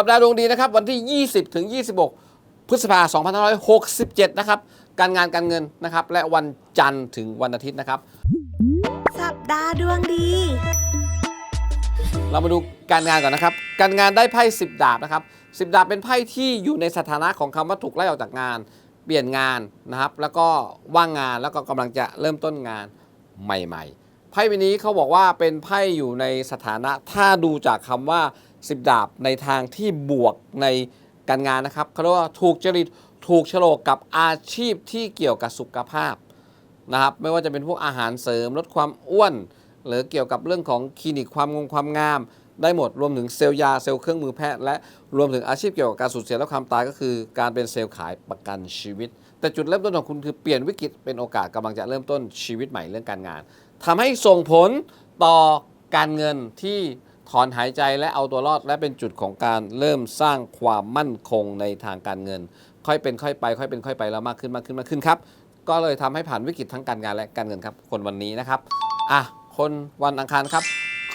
สัปดาห์ดวงดีนะครับ วันที่ 20 ถึง 26 พฤษภาคม2567 นะครับ การงานการเงินนะครับ และวันจันทร์ถึงวันอาทิตย์นะครับ สัปดาห์ดวงดี เรามาดูการงานก่อนนะครับ การงานได้ไพ่สิบดาบนะครับสิบดาบเป็นไพ่ที่อยู่ในสถานะของคำว่าถูกไล่ออกจากงาน เปลี่ยนงานนะครับ แล้วก็ว่างงานแล้วก็กำลังจะเริ่มต้นงานใหม่ ๆ ไพ่ใบนี้เขาบอกว่าเป็นไพ่อยู่ในสถานะถ้าดูจากคำว่า สิบดาบในทางที่บวกในการงานนะครับเขาเรียกว่าถูกจริตถูกโฉลกกับอาชีพที่เกี่ยวกับสุขภาพนะครับไม่ว่าจะเป็นพวกอาหารเสริมลดความอ้วน หรือเกี่ยวกับเรื่องของคลินิกความงงความงาม ได้หมดรวมถึงเซลล์ยาเซลล์เครื่องมือแพทย์และรวมถึงอาชีพเกี่ยวกับการสูญเสียและความตายก็คือ การเป็นเซลล์ขายประกันชีวิต แต่จุดเริ่มต้นของคุณคือเปลี่ยนวิกฤตเป็นโอกาสกำลังจะเริ่มต้นชีวิตใหม่เรื่องการงานทำให้ส่งผลต่อการเงินที่ ถอนหายใจและเอาตัวรอดและเป็นจุดของการเริ่มสร้างความมั่นคงในทางการเงิน ค่อยเป็นค่อยไป ค่อยเป็นค่อยไปแล้วมากขึ้นมากขึ้นมากขึ้นครับ ก็เลยทำให้ผ่านวิกฤตทั้งการงานและการเงินครับ คนวันนี้นะครับอะคนวันอังคารครับ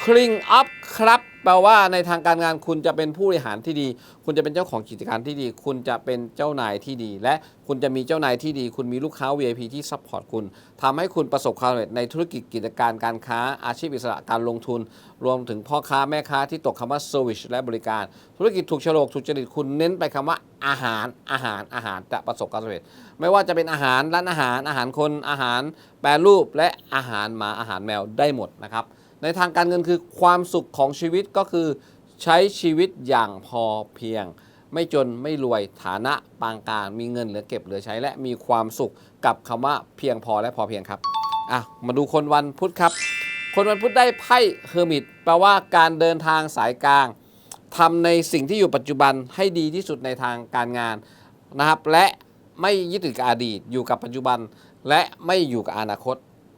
คลิงอัพครับ แปลว่าในทางการงานคุณจะเป็นผู้บริหารที่ดี คุณจะเป็นเจ้าของกิจการที่ดี คุณจะเป็นเจ้านายที่ดี และคุณจะมีเจ้านายที่ดี คุณมีลูกค้า VIP ที่ซัพพอร์ตคุณทำให้คุณประสบความสำเร็จในธุรกิจกิจการการค้า อาชีพอิสระการลงทุน รวมถึงพ่อค้าแม่ค้าที่ตกคำว่า service และบริการ ธุรกิจถูกฉลกถูกจริตคุณเน้นไปคำว่าอาหารอาหารอาหารจะประสบความสำเร็จ ไม่ว่าจะเป็นอาหารร้านอาหารอาหารคนอาหารแปรรูปและอาหารหมาอาหารแมวได้หมดนะครับ ในทางการเงินคือความสุขของชีวิตก็คือใช้ชีวิตอย่างพอเพียง ไม่จนไม่รวยฐานะปานกลางมีเงินเหลือเก็บเหลือใช้และมีความสุขกับคำว่าเพียงพอและพอเพียงครับอะมาดูคนวันพุธครับ คนวันพุธได้ไพ่เฮอร์มิตแปลว่าการเดินทางสายกลางทำในสิ่งที่อยู่ปัจจุบันให้ดีที่สุดในทางการงานนะครับ และไม่ยึดติดกับอดีตอยู่กับปัจจุบัน และไม่อยู่กับอนาคต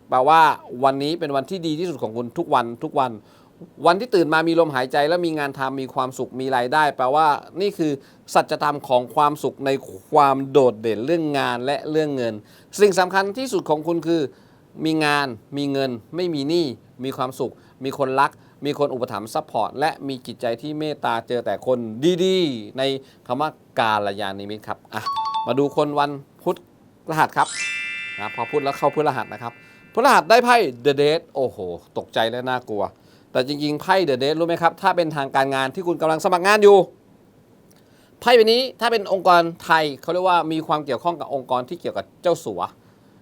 แปลว่าวันนี้เป็นวันที่ดีที่สุดของคุณทุกวันทุกวัน วันที่ตื่นมามีลมหายใจและมีงานทำมีความสุขมีรายได้ แปลว่านี่คือสัจธรรมของความสุขในความโดดเด่นเรื่องงานและเรื่องเงิน สิ่งสำคัญที่สุดของคุณคือ มีงานมีเงิน ไม่มีหนี้มีความสุข มีคนรัก มีคนอุปถัมภ์ซัพพอร์ตและมีจิตใจที่เมตตาเจอแต่คนดีๆ ในคำว่ากาลยานิมิตครับอะมาดูคนวันพุธรหัสครับนะพอพุธแล้วเข้าพุธรหัสนะครับ พุธรหัสได้ไพ่ The Date โอ้โห ตกใจและน่ากลัว แต่จริงๆ ไพ่ The Date รู้ไหมครับ ถ้าเป็นทางการงานที่คุณกำลังสมัครงานอยู่ ไพ่ใบนี้ถ้าเป็นองค์กรไทยเขาเรียกว่ามีความเกี่ยวข้องกับองค์กรที่เกี่ยวกับเจ้าสัว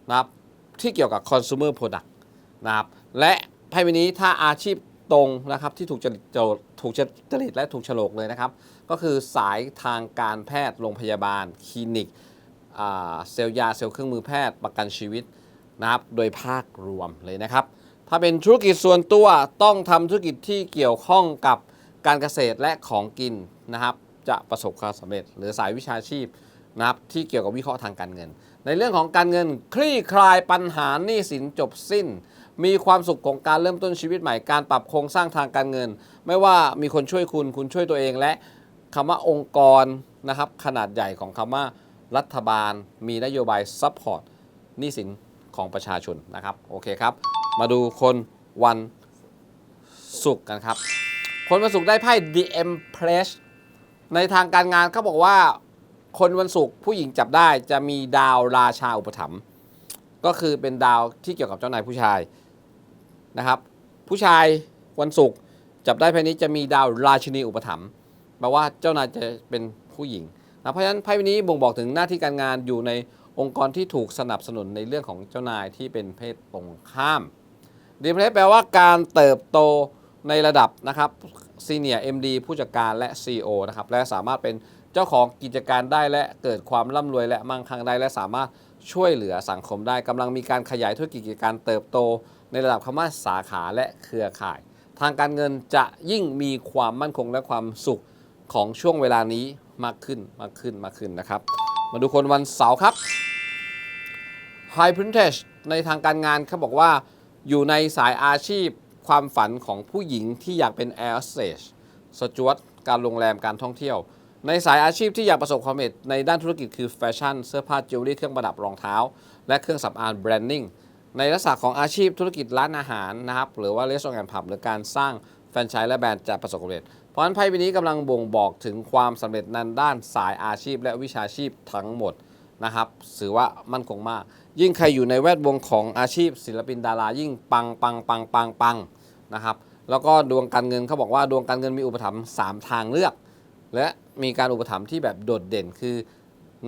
นะครับที่เกี่ยวกับ consumer product นะครับและไพ่ใบนี้ถ้าอาชีพตรงนะครับที่ถูกจริตโจทย์ถูกจริตและถูกฉลกเลยนะครับ ก็คือสายทางการแพทย์โรงพยาบาล คลินิกเซลล์ยาเซลล์เครื่องมือแพทย์ประกันชีวิต นะครับโดยภาครวมเลยนะครับ ถ้าเป็นธุรกิจส่วนตัวต้องทำธุรกิจที่เกี่ยวข้องกับการเกษตรและของกินนะครับ จะประสบความสำเร็จ หรือสายวิชาชีพนะครับที่เกี่ยวกับวิเคราะห์ทางการเงิน ในเรื่องของการเงินคลี่คลายปัญหาหนี้สินจบสิ้น มีความสุขของการเริ่มต้นชีวิตใหม่การปรับโครงสร้างทางการเงิน ไม่ว่ามีคนช่วยคุณคุณช่วยตัวเองและคำว่าองค์กรนะครับขนาดใหญ่ของคำว่ารัฐบาลมีนโยบายซัพพอร์ตหนี้สิน ของประชาชนนะครับโอเคครับ มาดูคนวันศุกร์กันครับ คนวันศุกร์ได้ไพ่ The Empress ในทางการงานเขาบอกว่าคนวันศุกร์ผู้หญิงจับได้จะมีดาวราชาอุปถัมภ์ก็คือเป็นดาวที่เกี่ยวกับเจ้านายผู้ชายนะครับ ผู้ชายวันศุกร์จับได้ไพ่นี้จะมีดาวราชินีอุปถัมภ์แปลว่าเจ้านายจะเป็นผู้หญิงนะเพราะฉะนั้นไพ่นี้บ่งบอกถึงหน้าที่การงานอยู่ใน องค์กรที่ถูกสนับสนุนในเรื่องของเจ้านายที่เป็นเพศตรงข้ามดีเพลสแปลว่าการเติบโตในระดับนะครับซีเนีย MD ผู้จัดการและ CEO นะครับและสามารถเป็นเจ้าของกิจการได้และเกิดความร่ำรวยและมั่งคั่งได้และสามารถช่วยเหลือสังคมได้กำลังมีการขยายธุรกิจกิจการเติบโต ในระดับคำว่าสาขาและเครือข่าย ทางการเงินจะยิ่งมีความมั่นคงและความสุขของช่วงเวลานี้มากขึ้นมากขึ้นมากขึ้นนะครับ มาดูคนวันเสาร์ครับ High p r i n t a g e ในทางการงานเขาบอกว่า อยู่ในสายอาชีพความฝันของผู้หญิงที่อยากเป็น Air Hostess สจวตการโรงแรมการท่องเที่ยว ในสายอาชีพที่อยากประสบความสำเร็จในด้านธุรกิจคือแฟชั่น เสื้อผ้าจิวเวลรี่เครื่องประดับรองเท้า และเครื่องสำอางแบรนดิ้งในลักษณะของอาชีพธุรกิจร้านอาหารนะครับหรือว่าเลสโซแอนผับหรือการสร้างแฟรนไชส์และแบรนด์จะประสบความสำเร็จ เพราะฉะนั้นไพ่ใบนี้กำลังบ่งบอกถึงความสำเร็จในด้านสายอาชีพ และวิชาชีพทั้งหมดนะครับถือว่ามั่นคงมาก ยิ่งใครอยู่ในแวดวงของอาชีพ ศิลปินดารายิ่งปังปังปังปังปังนะครับแล้วก็ดวงการเงินเขาบอกว่าดวงการเงินมีอุปถัมภ์สามทางเลือก และมีการอุปถัมภ์ที่แบบโดดเด่นคือ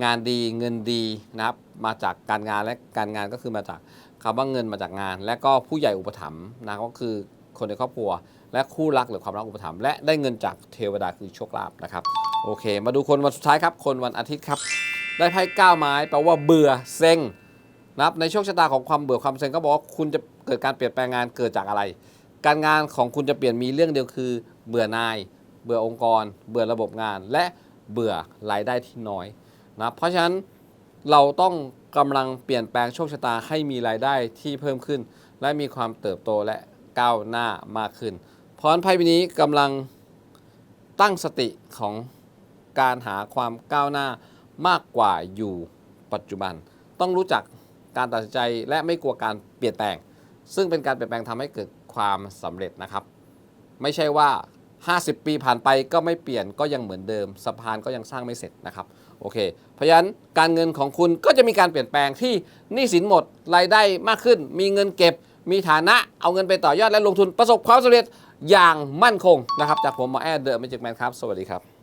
งานดีเงินดีนะครับมาจากการงานและการงานก็คือมาจากคำว่าเงินมาจากงาน และก็ผู้ใหญ่อุปถัมภ์นะก็คือ คนในครอบครัว และคู่รักหรือความรักอุปถัมภ์และได้เงินจากเทวดาคือโชคลาภนะครับโอเค มาดูคนวันสุดท้ายครับ คนวันอาทิตย์ครับ ได้ไพ่เก้าไม้แปลว่าเบื่อเซ็งนะครับในโชคชะตาของความเบื่อความเซ็งก็บอกว่าคุณจะเกิดการเปลี่ยนแปลงงานเกิดจากอะไร การงานของคุณจะเปลี่ยนมีเรื่องเดียวคือ เบื่อนาย เบื่อองค์กร เบื่อระบบงาน และเบื่อรายได้ที่น้อยนะเพราะฉะนั้นเราต้องกำลังเปลี่ยนแปลงโชคชะตาให้มีรายได้ที่เพิ่มขึ้น และมีความเติบโตและ ก้าวหน้ามากขึ้น เพราะนั้นไพ่ใบนี้กำลังตั้งสติของการหาความก้าวหน้ามากกว่าอยู่ปัจจุบัน ต้องรู้จักการตัดสินใจและไม่กลัวการเปลี่ยนแปลง ซึ่งเป็นการเปลี่ยนแปลงทำให้เกิดความสำเร็จนะครับ ไม่ใช่ว่า 50 ปีผ่านไปก็ไม่เปลี่ยนก็ยังเหมือนเดิมสะพานก็ยังสร้างไม่เสร็จนะครับโอเค เพราะฉะนั้นการเงินของคุณก็จะมีการเปลี่ยนแปลงที่หนี้สินหมดรายได้มากขึ้น มีเงินเก็บ มีฐานะเอาเงินไปต่อยอดและลงทุนประสบความสำเร็จอย่างมั่นคงนะครับ จากผมหมอแอดเดอะแมจิกแมนครับ สวัสดีครับ